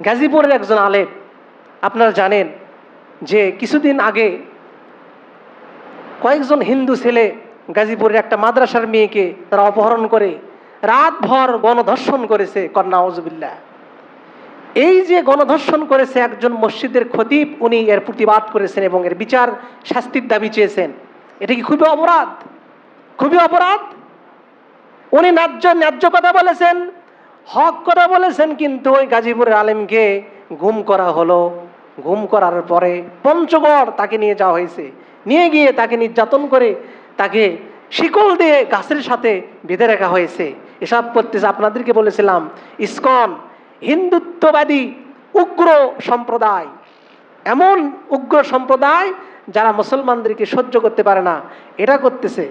গাজীপুরের একজন আলেম, আপনারা জানেন যে কিছুদিন আগে কয়েকজন হিন্দু ছেলে গাজীপুরের একটা মাদ্রাসার মেয়েকে তারা অপহরণ করে রাতভর গণধর্ষণ করেছে কন্যা আউজবিল্লা এই যে গণধর্ষণ করেছে একজন মসজিদের খতিব, উনি এর প্রতিবাদ করেছেন এবং এর বিচার শাস্তির দাবি চেয়েছেন। এটা কি খুবই অপরাধ? খুবই অপরাধ? উনি ন্যায্য ন্যায্য কথা বলেছেন। হক কথা বলেছেন, কিন্তু ওই গাজীপুরের আলেমকে গুম করা হলো। গুম করার পরে পঞ্চগড় তাকে নিয়ে যাওয়া হয়েছে। নিয়ে গিয়ে তাকে নির্যাতন করে তাকে শিকল দিয়ে গাছের সাথে বেঁধে রাখা হয়েছে। এসব করতেছে আপনাদেরকে বলেছিলাম, ইসকন, হিন্দুত্ববাদী উগ্র সম্প্রদায়। এমন উগ্র সম্প্রদায় যারা মুসলমানদেরকে সহ্য করতে পারে না, এটা করতেছে।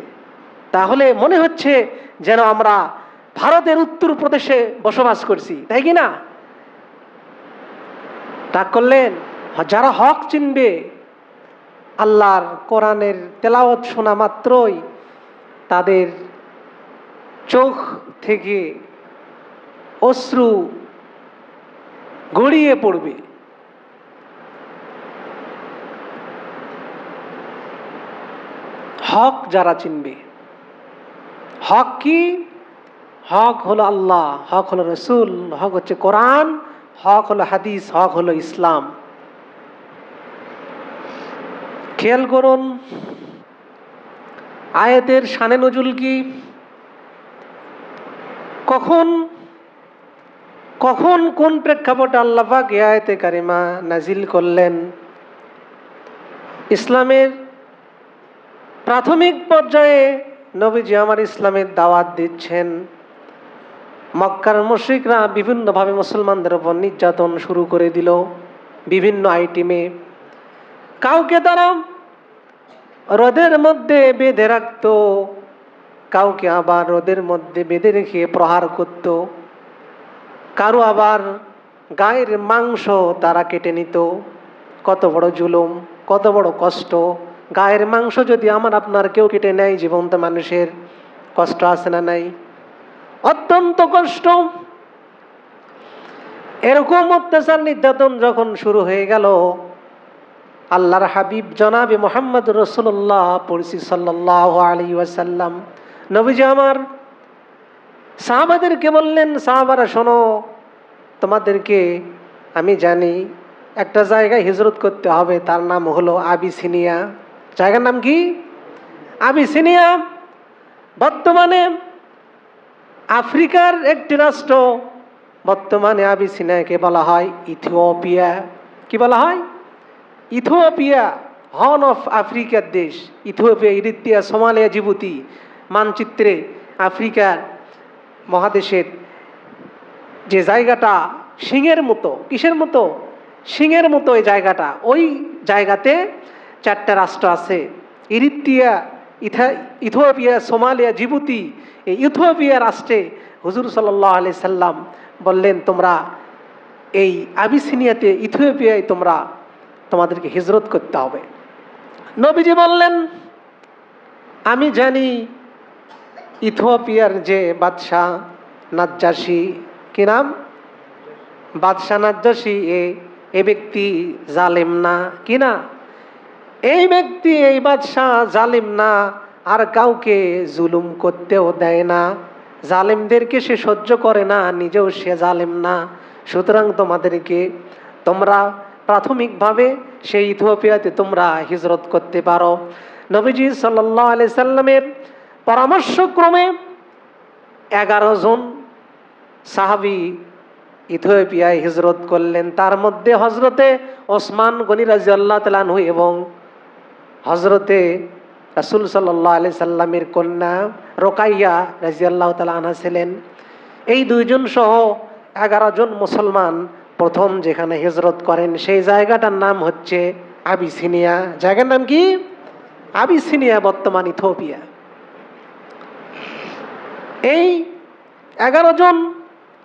তাহলে মনে হচ্ছে যেন আমরা ভারতের উত্তর প্রদেশে বসবাস করছি, তাই কি না? রাগ করলেন, যারা হক চিনবে, আল্লাহর কোরআনের তেলাওয়াত শোনা মাত্রই তাদের চোখ থেকে অশ্রু গড়িয়ে পড়বে। হক যারা চিনবে, হক কি? হক হলো আল্লাহ, হক হলো রসুল, হক হচ্ছে কোরআন, হক হলো হাদিস, হক হলো ইসলাম। খেয়াল করুন, আয়াতের সানে নজুল কি? কখন কখন কোন প্রেক্ষাপটে আল্লাহাক এ আয়তে কারিমা নাজিল করলেন? ইসলামের প্রাথমিক পর্যায়ে নবীজি আমার ইসলামের দাওয়াত দিচ্ছেন। মক্কার মুশ্রিকরা বিভিন্নভাবে মুসলমানদের ওপর নির্যাতন শুরু করে দিল, বিভিন্ন আইটেমে। কাউকে তারা রোদের মধ্যে বেঁধে রাখত, কাউকে আবার রোদের মধ্যে বেঁধে রেখে প্রহার করত। কারও আবার গায়ের মাংস তারা কেটে নিত। কত বড় জুলুম, কত বড় কষ্ট। গায়ের মাংস যদি আমার, আপনার কেউ কেটে নেয়, জীবন্ত মানুষের, কষ্ট আছে না নাই? অত্যন্ত কষ্ট। এরকম অত্যাচার নির্যাতন যখন শুরু হয়ে গেল, আল্লাহর হাবিব জনাবে মোহাম্মদ রসুল্লাহ পড়ছি সাল্লাহ আলী ওয়াসাল্লাম। নবীজি আমার সাহাবাদেরকে বললেন, সাহাবারা, শোনো, তোমাদেরকে আমি জানি একটা জায়গায় হিজরত করতে হবে, তার নাম হলো আবিসিনিয়া। জায়গার নাম কি? আবিসিনিয়া। বর্তমানে আফ্রিকার একটি রাষ্ট্র, বর্তমানে আবিসিনিয়াকে বলা হয় ইথিওপিয়া। কি বলা হয়? ইথিওপিয়া, হর্ন অফ আফ্রিকার দেশ। ইথিওপিয়া, ইরিত্রিয়া, সোমালিয়া, জিবুতি মানচিত্রে আফ্রিকার মহাদেশের যে জায়গাটা, সিংহের মতো। কিসের মতো? সিংহের মতো ওই জায়গাটা। ওই জায়গাতে চারটা রাষ্ট্র আছে। ইরিত্রিয়া, ইথা, ইথিওপিয়া, সোমালিয়া, জিবুতি এই ইথোপিয়া রাষ্ট্রে হুজুর সাল্লাহ আলি সাল্লাম বললেন, তোমরা এই আবিসিনিয়াতে, ইথিওপিয়ায় তোমরা তোমাদেরকে হিজরত করতে হবে। নবীজি বললেন, আমি জানি ইথিওপিয়ার যে বাদশাহ নাজ্জাসী, কি নাম? বাদশাহ নাজ্জাসী, এ এ ব্যক্তি জালেম না, কি না? এই ব্যক্তি, এই বাদশাহ জালিম না আর কাউকে জুলুম করতেও দেয় না। জালেমদেরকে সে সহ্য করে না, নিজেও সে জালেম না। সুতরাং তোমাদেরকে তোমরা প্রাথমিকভাবে সেই ইথিওপিয়াতে তোমরা হিজরত করতে পারো। নবীজি সাল্লাহ আলি সাল্লামের পরামর্শক্রমে এগারো জন সাহাবি ইথিওপিয়ায় হিজরত করলেন। তার মধ্যে হজরতে ওসমান গনি রাজি আল্লাহ তালানহু এবং হজরতে রাসুল সাল্লাহ আলি সাল্লামের কন্যা রোকাইয়া রাজি আল্লাহ তালা আনা ছিলেন। এই দুইজন সহ এগারো জন মুসলমান প্রথম যেখানে হিজরত করেন, সেই জায়গাটার নাম হচ্ছে আবিসিনিয়া। জায়গার নাম কি? আবিসিনিয়া, বর্তমান ইথোপিয়া এই এগারো জন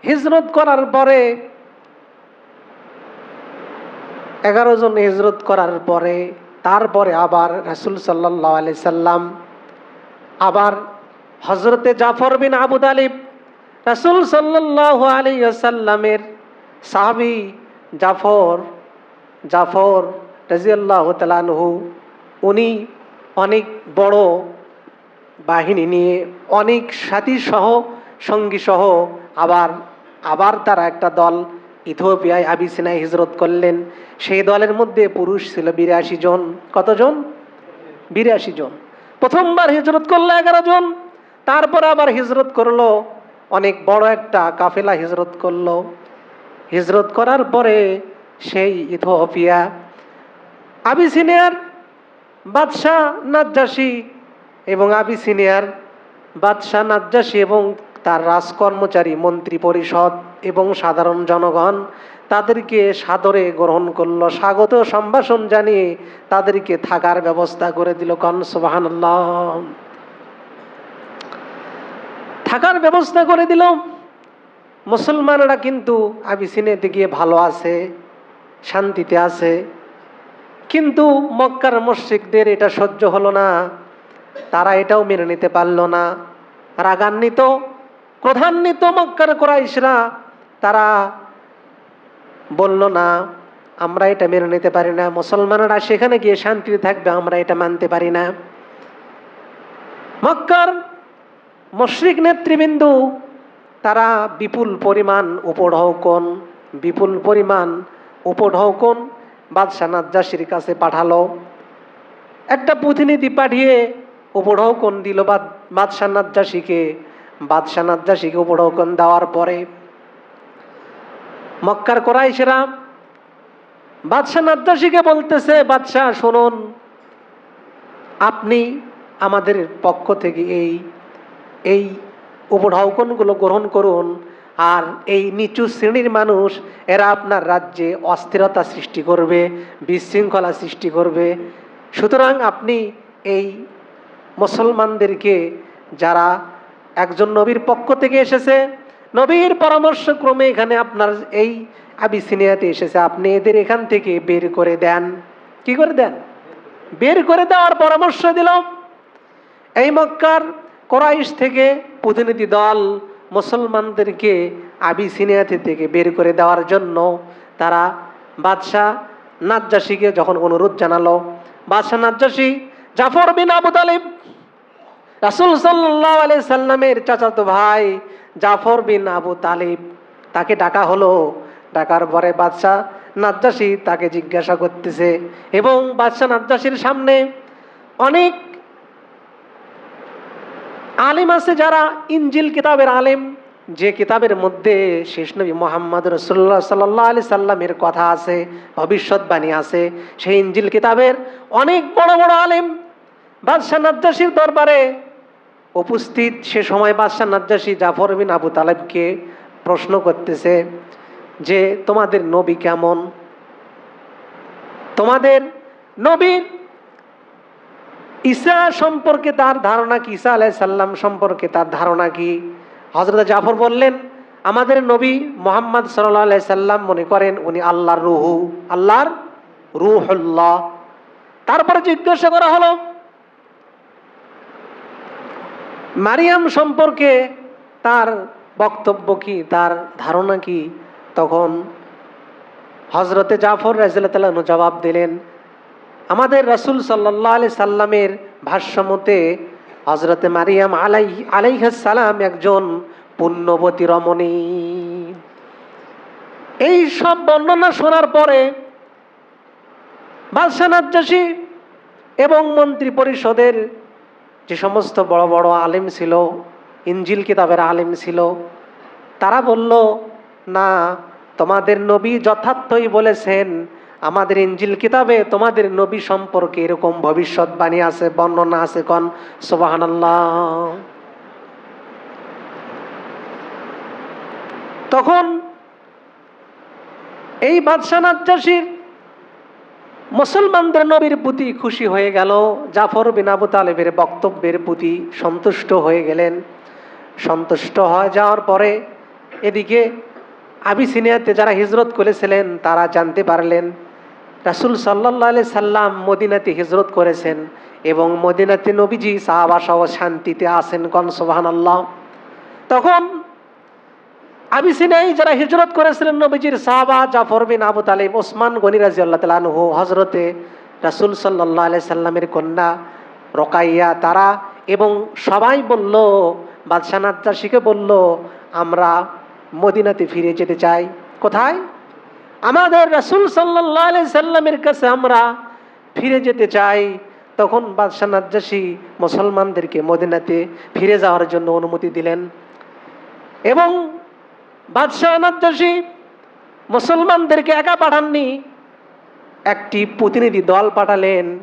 হিজরত করার পরে, এগারো জন হিজরত করার পরে তারপরে আবার রাসুল সাল্লাহ আলি সাল্লাম আবার হজরতে জাফর বিন আবু তালিব রাসুল সাল্লাহ আলী সাহাবি জাফর জাফর রাজিয়াল্লাহ তালানহু উনি অনেক বড় বাহিনী নিয়ে অনেক সাথী সহ সঙ্গী সহ আবার আবার তারা একটা দল ইথিওপিয়ায় আবিসিনায় হিজরত করলেন। সেই দলের মধ্যে পুরুষ ছিল বিরাশি জন। কতজন? বিরাশি জন। প্রথমবার হিজরত করল এগারো জন। তারপর আবার হিজরত করল অনেক বড় একটা কাফেলা হিজরত করল। হিজরত করার পরে সেই ইথিওপিয়া। আবিসিনিয়ার বাদশাহ নাজ্জাসী এবং আবিসিনিয়ার বাদশাহ নাজ্জাসী এবং তার রাজকর্মচারী, মন্ত্রী পরিষদ এবং সাধারণ জনগণ তাদেরকে সাদরে গ্রহণ করল, স্বাগত সম্ভাষণ জানিয়ে তাদেরকে থাকার ব্যবস্থা করে দিল। কন, সুবহানাল্লাহ। থাকার ব্যবস্থা করে দিল। মুসলমানরা কিন্তু আবিসিনেতে গিয়ে ভালো আছে, শান্তিতে আছে। কিন্তু মক্কার মসজিদদের এটা সহ্য হলো না। তারা এটাও মেনে নিতে পারল না। রাগান্বিত, ক্রধান্বিত মক্কার কোরাইশরা, তারা বলল, না, আমরা এটা মেনে নিতে পারি না। মুসলমানরা সেখানে গিয়ে শান্তিতে থাকবে, আমরা এটা মানতে পারি না। মক্কার মশ্রিক নেতৃবৃন্দু, তারা বিপুল পরিমাণ উপঢৌকন বিপুল পরিমাণ উপঢৌকন বাদশাহ নাজ্জাসির কাছে পাঠালো। একটা প্রতিনিধি পাঠিয়ে উপঢৌকন দিল, বাদ- বাদশাহ নাজ্জাসিকে। বাদশাহ নাজ্জাসিকে উপঢৌকন দেওয়ার পরে মক্কার কোরাইশেরা, বাদশাহ নাজ্জাসিকে বলতেছে, বাদশাহ, শুনুন, আপনি আমাদের পক্ষ থেকে এই এই উপঢৌকনগুলো গ্রহণ করুন, আর এই নিচু শ্রেণির মানুষ, এরা আপনার রাজ্যে অস্থিরতা সৃষ্টি করবে, বিশৃঙ্খলা সৃষ্টি করবে। সুতরাং আপনি এই মুসলমানদেরকে, যারা একজন নবীর পক্ষ থেকে এসেছে নবীর পরামর্শক্রমে এখানে আপনার এই আবিসিনিয়াতে এসেছে। আপনি এদের এখান থেকে বের করে দেন। কি করে দেন? বের করে দেওয়ার পরামর্শ দিল এই মক্কার কোরাইশ থেকে প্রতিনিধি দল মুসলমানদেরকে আবিসিনিয়াতে থেকে বের করে দেওয়ার জন্য তারা বাদশাহ নাজ্জাসীকে যখন অনুরোধ জানালো, বাদশাহ নাজ্জাসী, জাফর বিন আবু তালিব, রাসুল সাল্লাহ আলি সাল্লামের চাচাতো ভাই জাফর বিন আবু তালিব। তাকে ডাকা হলো। ডাকার পরে বাদশাহ নাজ্জাসী তাকে জিজ্ঞাসা করতেছে এবং বাদশাহ নাজ্জাসীর সামনে অনেক আলিম আছে যারা ইঞ্জিল কিতাবের আলেম। যে কিতাবের মধ্যে শেষ নবী মোহাম্মদ রসুল্লাহ সাল্লাহ আলি সাল্লামের কথা আছে, ভবিষ্যৎবাণী আছে, সেই ইঞ্জিল কিতাবের অনেক বড় বড় আলেম। বাদশাহ নাজ্জাসীর দরবারে উপস্থিত সে সময় বাদশাহ নাজ্জাসী জাফর বিন আবু তালেবকে প্রশ্ন করতেছে যে, তোমাদের নবী কেমন? তোমাদের নবীর ঈসা সম্পর্কে তার ধারণা কি? ঈসা আলাই সাল্লাম সম্পর্কে তার ধারণা কি? হজরত জাফর বললেন, আমাদের নবী মোহাম্মদ সাল্লাহ আলাই সাল্লাম মনে করেন উনি আল্লাহর রুহু, আল্লাহর রুহুল্লাহ। তারপরে জিজ্ঞাসা করা হলো মারিয়াম সম্পর্কে তার বক্তব্য কি, তার ধারণা কি? তখন হজরতে জাফর রাজিল্লাহ জবাব দিলেন, আমাদের রাসুল সাল্লাহ আলি সাল্লামের ভাষ্যমতে হজরতে মারিয়াম আলাই আলাইহাসালাম একজন পুণ্যবতী রমণী। এই সব বর্ণনা শোনার পরে বাদশাহ নাজ্জাসী এবং মন্ত্রী পরিষদের যে সমস্ত বড় বড় আলেম ছিল ইঞ্জিল কিতাবের আলেম ছিল, তারা বলল, না, তোমাদের নবী যথার্থই বলেছেন, আমাদের ইঞ্জিল কিতাবে তোমাদের নবী সম্পর্কে এরকম ভবিষ্যৎবাণী আছে, বর্ণনা আছে কন। সুবাহান তখন এই বাদশাহ নাজ্জাসীর মুসলমানদের নবীর প্রতি খুশি হয়ে গেল, জাফর বিন আবু তালেবের বক্তব্যের প্রতি সন্তুষ্ট হয়ে গেলেন। সন্তুষ্ট হয়ে যাওয়ার পরে এদিকে আবিসিনিয়াতে যারা হিজরত করেছিলেন, তারা জানতে পারলেন, রাসুল সাল্লাহ সাল্লাম মদিনাতে হিজরত করেছেন এবং মদিনাতে নবীজি সাহাবাসহ শান্তিতে আসেন কন সোহান আল্লাহ তখন আবিসিনাই যারা হিজরত করেছিলেন নবীজির সাহাবা জাফর বিন আবু তালিব, ওসমান গনি রাজি তালু হজরতে রাসুল সাল্লাহ আলাই সাল্লামের কন্যা রকাইয়া, তারা এবং সবাই বলল, বাদশাহ নাজ্জাসীকে বলল, আমরা মদিনাতে ফিরে যেতে চাই। কোথায়? আমাদের রাসুল সাল্লাহ আলাই সাল্লামের কাছে আমরা ফিরে যেতে চাই। তখন বাদশাহ নাজ্জাসী মুসলমানদেরকে মদিনাতে ফিরে যাওয়ার জন্য অনুমতি দিলেন এবং বাদশাহ নাজ্জাসী মুসলমানদেরকে একা পাঠাননি। একটি প্রতিনিধি দল পাঠালেন।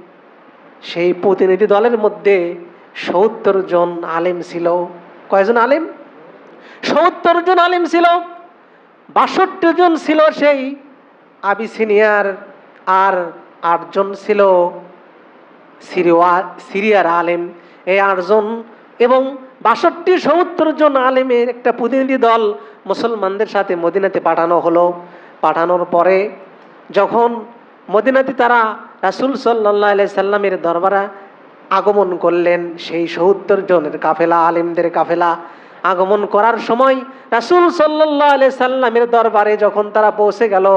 সেই প্রতিনিধি দলের মধ্যে সত্তর জন আলেম ছিল। কয়জন আলেম? সত্তর জন আলেম ছিল। বাষট্টি জন ছিল সেই আবিসিনিয়ার আর আটজন ছিল সিরিয়া সিরিয়ার আলেম। এই আটজন এবং বাষট্টি সত্তর জন আলেমের একটা প্রতিনিধি দল মুসলমানদের সাথে মদিনাতে পাঠানো হলো। পাঠানোর পরে যখন মদিনাতে তারা রাসুল সাল্লাহ সাল্লামের দরবারে আগমন করলেন, সেই সত্তর জনের কাফেলা, আলেমদের কাফেলা আগমন করার সময় রাসুল সাল্লাহ সাল্লামের দরবারে যখন তারা পৌঁছে গেল,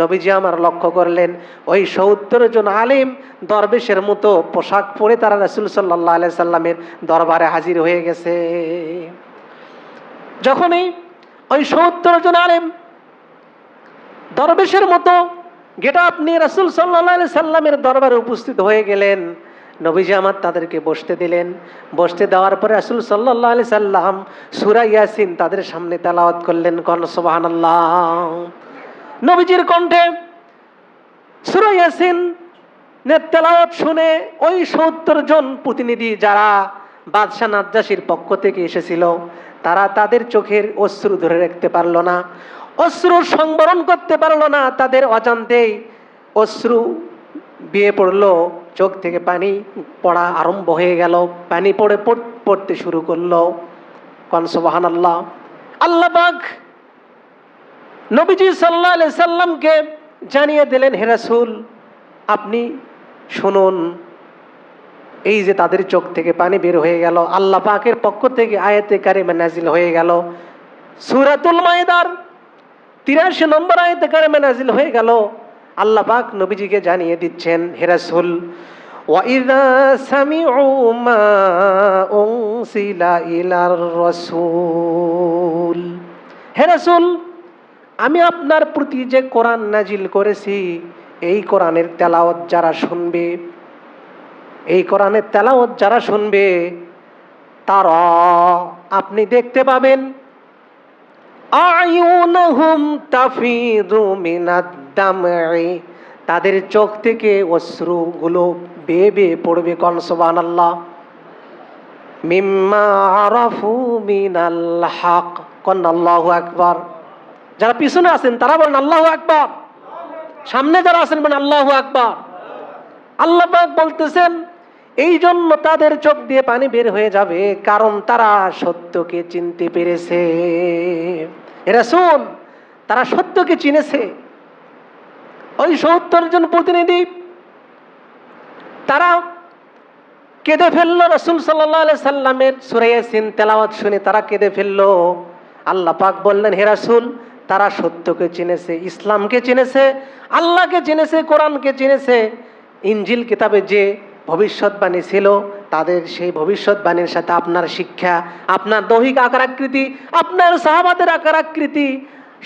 নবীজি আমার লক্ষ্য করলেন। ওই সত্তর জন আলিম দরবেশের মতো পোশাক পরে তারা রাসুল সাল্লাহ আলাই সাল্লামের দরবারে হাজির হয়ে গেছে। যখনই ওই সত্তর জন আলেম দরবেশের মতো গেটা আপনি রাসুল সাল্লাহ সাল্লামের দরবারে উপস্থিত হয়ে গেলেন নবীজি আমার তাদেরকে বসতে দিলেন। বসতে দেওয়ার পরে রাসুল সাল্লাহ আলি সাল্লাম সুরা ইয়াসিন তাদের সামনে তেলাওয়াত করলেন, কন সোবাহান নবীজির কণ্ঠে সুরা ইয়াসিন তেলাওয়াত শুনে ওই সত্তর জন প্রতিনিধি যারা বাদশাহ নাজ্জাসীর পক্ষ থেকে এসেছিল, তারা তাদের চোখের অশ্রু ধরে রাখতে পারল না। অশ্রু সংবরণ করতে পারল না, তাদের অজান্তেই অশ্রু বিয়ে পড়ল। চোখ থেকে পানি পড়া আরম্ভ হয়ে গেল। পানি পড়ে পড়- পড়তে শুরু করল। কনসবাহান আল্লাহ আল্লাহ নবীজি সাল্লাহ সাল্লামকে জানিয়ে দিলেন হেরাসুল আপনি শুনুন। এই যে তাদের চোখ থেকে পানি বের হয়ে গেল, আল্লাহ পাকের পক্ষ থেকে আয়াতে কারিমা নাজিল হয়ে গেল। সুরাতুল মায়েদার তিরাশি নম্বর আয়াতে কারিমা নাজিল হয়ে গেল। আল্লাহ পাক নবীজিকে জানিয়ে দিচ্ছেন হেরাসুল وَإِذَا سَمِعُوا مَا أُنزِلَ إِلَى الرَّسُولِ হে রাসূল আমি আপনার প্রতি যে কোরআন নাজিল করেছি এই কোরআনের তেলাওয়াত যারা শুনবে এই কোরআনের তেলাওয়াত যারা শুনবে তারা আপনি দেখতে পাবেন আয়ুনহুম তাফিদু মিনাদ দাম'i তাদের চোখ থেকে অশ্রুগুলো বেয়ে বেয়ে পড়বে কন আল্লাহ কন যারা পিছনে আছেন, তারা বলেন, আল্লাহু আকবার। সামনে যারা আছেন, বলেন, আল্লাহু আকবার। আল্লাহ বলতেছেন, এই জন্য তাদের চোখ দিয়ে পানি বের হয়ে যাবে, কারণ তারা সত্যকে চিনতে পেরেছে। এরা শোন, তারা সত্যকে চিনেছে। ওই সত্তর জন প্রতিনিধি, তারা কেঁদে ফেলল রসুল সাল্লাহ সাল্লামের সুরাইয়াসিন তেলাওয়াত শুনে তারা কেঁদে ফেলল। আল্লাহ পাক বললেন, হে রাসূল, তারা সত্যকে চিনেছে, ইসলামকে চিনেছে, আল্লাহকে চিনেছে, কোরআনকে চিনেছে। ইঞ্জিল কিতাবে যে ভবিষ্যৎবাণী ছিল, তাদের সেই ভবিষ্যৎবাণীর সাথে আপনার শিক্ষা, আপনার দৈহিক আকার আকৃতি, আপনার সাহাবাদের আকার আকৃতি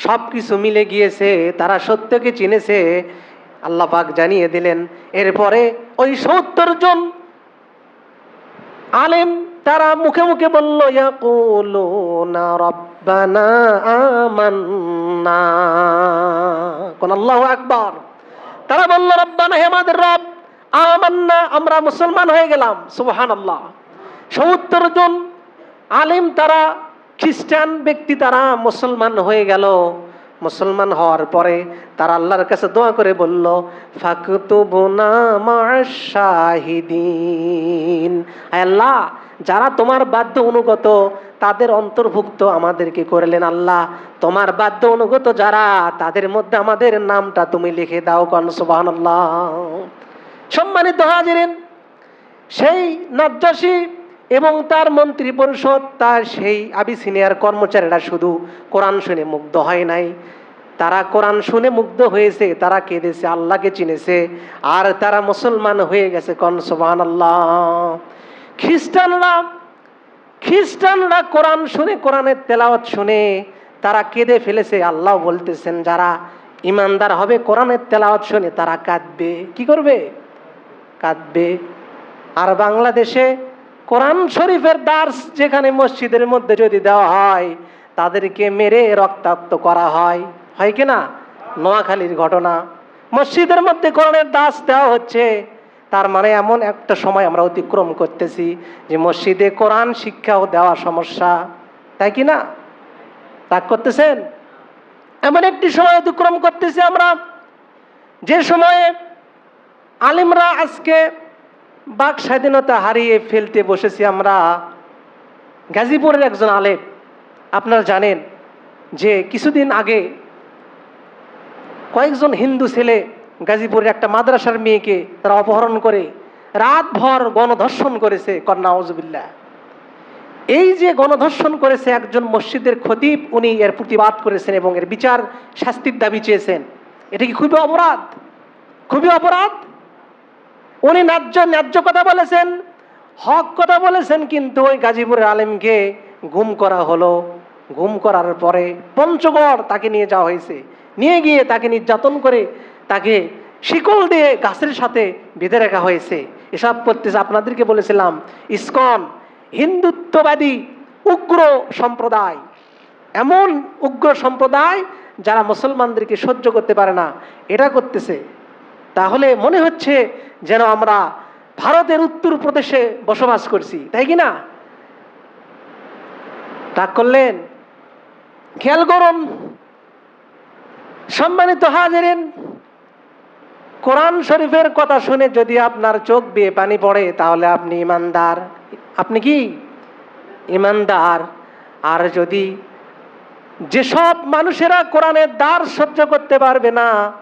সব কিছু মিলে গিয়েছে, তারা সত্যকে চিনেছে। আল্লাহ পাক জানিয়ে দিলেন, এরপরে ওই সত্তর জন আলেম, তারা মুখে মুখে বলল রব্বানা আমান্না। আকবার। তারা বলল, রব্বানা হে আমাদের রব, আমান্না, আমরা মুসলমান হয়ে গেলাম। সুবহানাল্লাহ। সত্তর জন আলেম, তারা খ্রিস্টান ব্যক্তি তারা মুসলমান হয়ে গেল। মুসলমান হওয়ার পরে তারা আল্লাহর কাছে দোয়া করে বলল আল্লাহ, যারা তোমার বাধ্য অনুগত, তাদের অন্তর্ভুক্ত আমাদেরকে করলেন আল্লাহ। তোমার বাধ্য অনুগত যারা, তাদের মধ্যে আমাদের নামটা তুমি লিখে দাও কন, সুবহানাল্লাহ। সম্মানিত হাজিরেন, সেই নাজ্জাসী এবং তার মন্ত্রী পরিষদ তার সেই আবিসিনিয়ার কর্মচারীরা শুধু কোরআন শুনে মুগ্ধ হয় নাই। তারা কোরআন শুনে মুগ্ধ হয়েছে, তারা কেঁদেছে, আল্লাহকে চিনেছে, আর তারা মুসলমান হয়ে গেছে কনসবান আল্লাহ খ্রিস্টানরা খ্রিস্টানরা কোরআন শুনে, কোরআনের তেলাওয়াত শুনে, তারা কেঁদে ফেলেছে। আল্লাহ বলতেছেন, যারা ইমানদার হবে, কোরআনের তেলাওয়াত শুনে তারা কাঁদবে। কি করবে? কাঁদবে। আর বাংলাদেশে কোরআন শরীফের দার্স যেখানে মসজিদের মধ্যে যদি দেওয়া হয়, তাদেরকে মেরে রক্তাক্ত করা হয়। হয় কি না? নোয়াখালীর ঘটনা। মসজিদের মধ্যে কোরআনের দাস দেওয়া হচ্ছে। তার মানে এমন একটা সময় আমরা অতিক্রম করতেছি যে মসজিদে কোরআন শিক্ষাও দেওয়া সমস্যা। তাই কি না? রাগ করতেছেন? এমন একটি সময় অতিক্রম করতেছি আমরা। যে সময়ে আলিমরা আজকে বাক স্বাধীনতা হারিয়ে ফেলতে বসেছি আমরা। গাজীপুরের একজন আলেম, আপনারা জানেন যে কিছুদিন আগে কয়েকজন হিন্দু ছেলে গাজীপুরের একটা মাদ্রাসার মেয়েকে তারা অপহরণ করে রাতভর গণধর্ষণ করেছে কন্যা আউজবিল্লা এই যে গণধর্ষণ করেছে একজন মসজিদের খতিব, উনি এর প্রতিবাদ করেছেন এবং এর বিচার শাস্তির দাবি চেয়েছেন। এটা কি খুবই অপরাধ? খুবই অপরাধ? উনি ন্যায্য ন্যায্য কথা বলেছেন, হক কথা বলেছেন, কিন্তু ওই গাজীপুরের আলেমকে গুম করা হলো। গুম করার পরে পঞ্চগড় তাকে নিয়ে যাওয়া হয়েছে। নিয়ে গিয়ে তাকে নির্যাতন করে তাকে শিকল দিয়ে গাছের সাথে বেঁধে রাখা হয়েছে। এসব করতেছে আপনাদেরকে বলেছিলাম, ইসকন, হিন্দুত্ববাদী উগ্র সম্প্রদায়। এমন উগ্র সম্প্রদায় যারা মুসলমানদেরকে সহ্য করতে পারে না। এটা করতেছে। তাহলে মনে হচ্ছে যেন আমরা ভারতের উত্তর প্রদেশে বসবাস করছি, তাই কি না? রাগ করলেন, খেয়াল করুন, সম্মানিত হাজিরেন, কোরআন শরীফের কথা শুনে যদি আপনার চোখ বেয়ে পানি পড়ে, তাহলে আপনি ইমানদার। আপনি কি? ইমানদার। আর যদি যেসব মানুষেরা কোরআনের দ্বার সহ্য করতে পারবে না,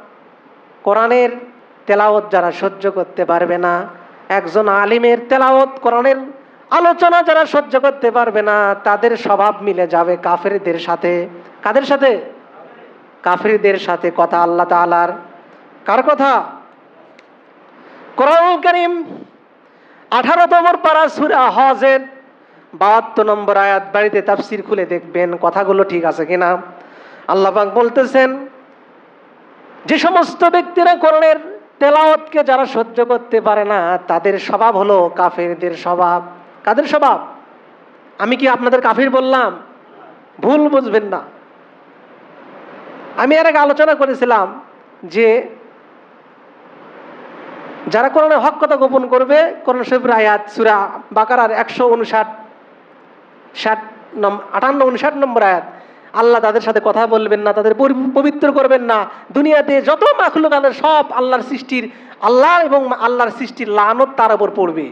কোরআনের তেলাওত যারা সহ্য করতে পারবে না, একজন আলিমের তেলাওত কোরআনের আলোচনা যারা সহ্য করতে পারবে না, তাদের স্বভাব মিলে যাবে কাফেরদের সাথে। কাদের সাথে? কাফেরদের সাথে কথা আল্লাহ তালার কার কথা? কোরআন করিম আঠারো নম্বর পারা সুরা হজের বাহাত্তর নম্বর আয়াত বাড়িতে তাফসির খুলে দেখবেন, কথাগুলো ঠিক আছে কিনা? আল্লাহ বলতেছেন, যে সমস্ত ব্যক্তিরা কোরআনের তেলাওয়াতকে যারা সহ্য করতে পারে না, তাদের স্বভাব হলো কাফেরদের স্বভাব। কাদের স্বভাব? আমি কি আপনাদের কাফির বললাম? ভুল বুঝবেন না। আমি এর আগে আলোচনা করেছিলাম যে যারা কোরআনের হক কথা গোপন করবে, কোরআন শরীফের আয়াত, সুরা বাকারার একশো উনষাট, ষাট নম আটান্ন, উনষাট নম্বর আয়াত আল্লাহ তাদের সাথে কথা বলবেন না, তাদের পবিত্র করবেন না। দুনিয়াতে যত মাখলুক আল্লাহ সব আল্লাহর সৃষ্টির, আল্লাহ এবং আল্লাহর সৃষ্টির লানত তার উপর পড়বে।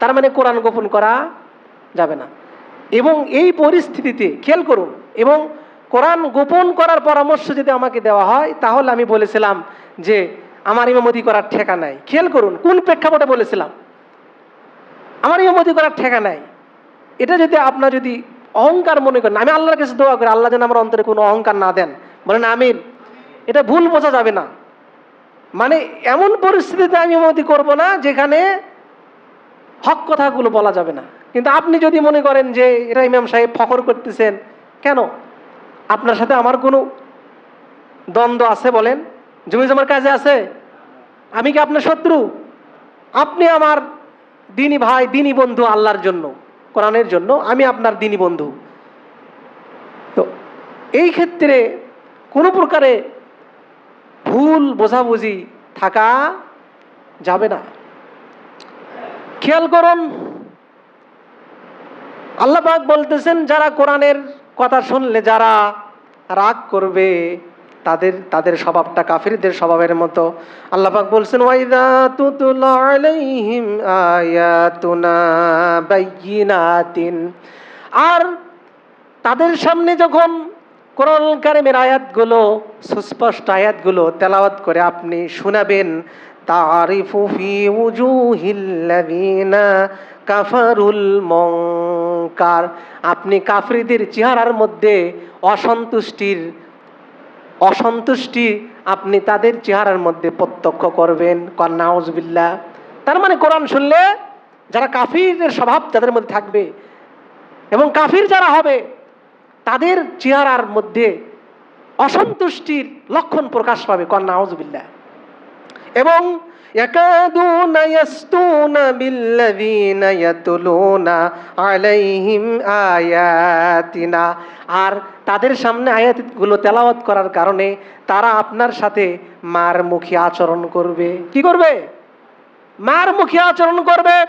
তার মানে কোরআন গোপন করা যাবে না। এবং এই পরিস্থিতিতে খেয়াল করুন, এবং কোরআন গোপন করার পরামর্শ যদি আমাকে দেওয়া হয়, তাহলে আমি বলেছিলাম যে আমার ইমামতি করার ঠেকা নাই। খেয়াল করুন, কোন প্রেক্ষাপটে বলেছিলাম? আমার ইমামতি করার ঠেকা নাই। এটা যদি আপনার যদি অহংকার মনে করেন। আমি আল্লাহর কাছে দোয়া করি, আল্লাহ যেন আমার অন্তরে কোনো অহংকার না দেন। বলেন, আমিন। এটা ভুল বোঝা যাবে না। মানে এমন পরিস্থিতিতে আমি ইমামতি করব না যেখানে হক কথাগুলো বলা যাবে না। কিন্তু আপনি যদি মনে করেন যে এটা ইমাম সাহেব ফখর করতেছেন, কেন? আপনার সাথে আমার কোনো দ্বন্দ্ব আছে বলেন? জমি জমার কাজে আছে? আমি কি আপনার শত্রু? আপনি আমার দিনী ভাই, দিনী বন্ধু আল্লাহর জন্য। কোরআনের জন্য আমি আপনার দিনী বন্ধু। তো এই ক্ষেত্রে কোনো প্রকারে ভুল বোঝাবুঝি থাকা যাবে না। খেয়াল করুন আল্লাপাক বলতেছেন, যারা কোরআনের কথা শুনলে যারা রাগ করবে তাদের তাদের স্বভাবটা কাফিরদের স্বভাবের মতো। আল্লাহ পাক বলছেন, ওয়াইদা তুতুলা আলাইহিম আয়াতুনা বাইয়িনাতিন। আর তাদের সামনে যখন কোরআন কারিমের আয়াতগুলো, সুস্পষ্ট আয়াতগুলো তেলাওয়াত করে আপনি শোনাবেন, তারিফু ফি উজুহিল্লাযীনা কাফারুল মঙ্কার আপনি কাফরিদের চেহারার মধ্যে অসন্তুষ্টির অসন্তুষ্টি আপনি তাদের চেহারার মধ্যে প্রত্যক্ষ করবেন কন্যাউজবিল্লা তার মানে কোরআন শুনলে যারা কাফিরের স্বভাব তাদের মধ্যে থাকবে এবং কাফির যারা হবে তাদের চেহারার মধ্যে অসন্তুষ্টির লক্ষণ প্রকাশ পাবে কন্যা আউজবিল্লা এবং يكادون يسطون بالذين يتلون عليهم آياتنا আর তাদের সামনে আয়াতগুলো তেলাওয়াত করার কারণে তারা আপনার সাথে মার মুখী আচরণ করবে। কি করবে? মার মুখী আচরণ করবে।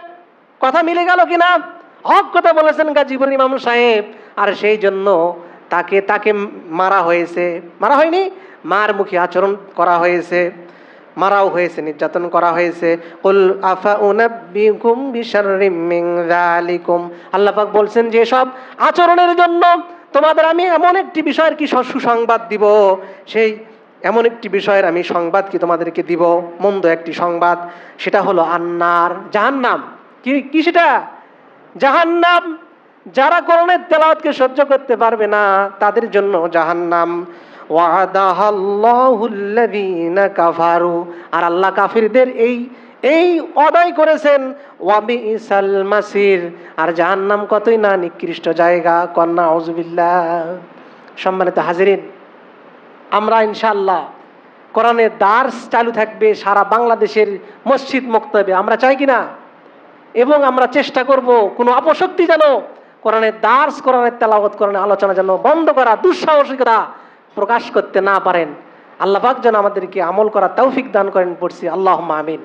কথা মিলে গেল কিনা? হক কথা বলেছেন গাজীপুর ইমাম সাহেব। আর সেই জন্য তাকে তাকে মারা হয়েছে। মারা হয়নি? মার মুখী আচরণ করা হয়েছে। মারাও হয়েছে, নির্যাতন করা হয়েছে। কুল আল্লাহ বলছেন যে সব আচরণের জন্য তোমাদের আমি এমন একটি বিষয়ের কি সুসংবাদ দিব? সেই এমন একটি বিষয়ের আমি সংবাদ কি তোমাদেরকে দিব? মন্দ একটি সংবাদ, সেটা হলো আন্নার জাহান্নাম। কি কি সেটা? জাহান্নাম, যারা করণের তেলাওয়াতকে সহ্য করতে পারবে না, তাদের জন্য জাহান্নাম। ওয়াদাহাল্লাহুল্লাযীনা কাফারু। আর আল্লাহ কাফিরদের এই এই অদায় করেছেন। ওয়াবি ইসাল মাসির। আর নাম কতই না নিকৃষ্ট জায়গা, কন্যা আউজুবিল্লাহ সম্মানিত হাজিরিন, আমরা ইনশাল্লাহ কোরআনের দার্স চালু থাকবে সারা বাংলাদেশের মসজিদ মুক্তবে। আমরা চাই কি না এবং আমরা চেষ্টা করব কোনো অপশক্তি যেন কোরআনের দার্স কোরআনের তেলাওয়াত কোরআনের আলোচনা যেন বন্ধ করা, দুঃসাহসিকতা প্রকাশ করতে না পারেন। আল্লাহ যেন আমাদেরকে আমল করা তৌফিক দান করেন পড়ছি। আল্লাহ আমিন।